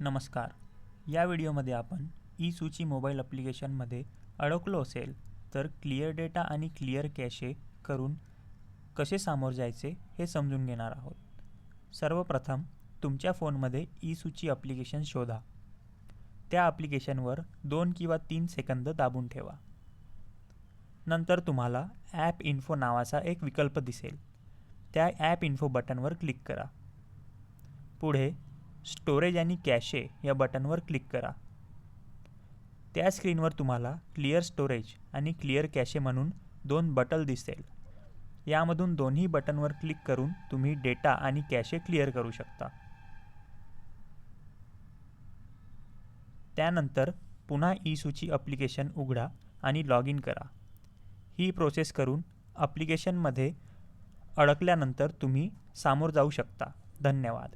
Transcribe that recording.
नमस्कार. या व्हिडिओमध्ये आपण ई सूची मोबाईल ॲप्लिकेशनमध्ये अडकलो असेल तर क्लिअर डेटा आणि क्लिअर कॅशे करून कसे सामोर जायचे हे समजून घेणार आहोत. सर्वप्रथम तुमच्या फोनमध्ये ई सूची ॲप्लिकेशन शोधा. त्या ॲप्लिकेशनवर दोन किंवा तीन सेकंद दाबून ठेवा. नंतर तुम्हाला ॲप इन्फो नावाचा एक विकल्प दिसेल. त्या ॲप इन्फो बटनवर क्लिक करा. पुढे स्टोरेज आणि कॅशे या बटनवर क्लिक करा. त्या स्क्रीनवर तुम्हाला क्लिअर स्टोरेज आणि क्लिअर कॅशे म्हणून दोन बटन दिसेल. यामधून दोन्ही बटनवर क्लिक करून तुम्ही डेटा आणि कॅशे क्लिअर करू शकता. त्यानंतर पुन्हा ई सूची अप्लिकेशन उघडा आणि लॉग इन करा. ही प्रोसेस करून अप्लिकेशनमध्ये अडकल्यानंतर तुम्ही सामोर जाऊ शकता. धन्यवाद.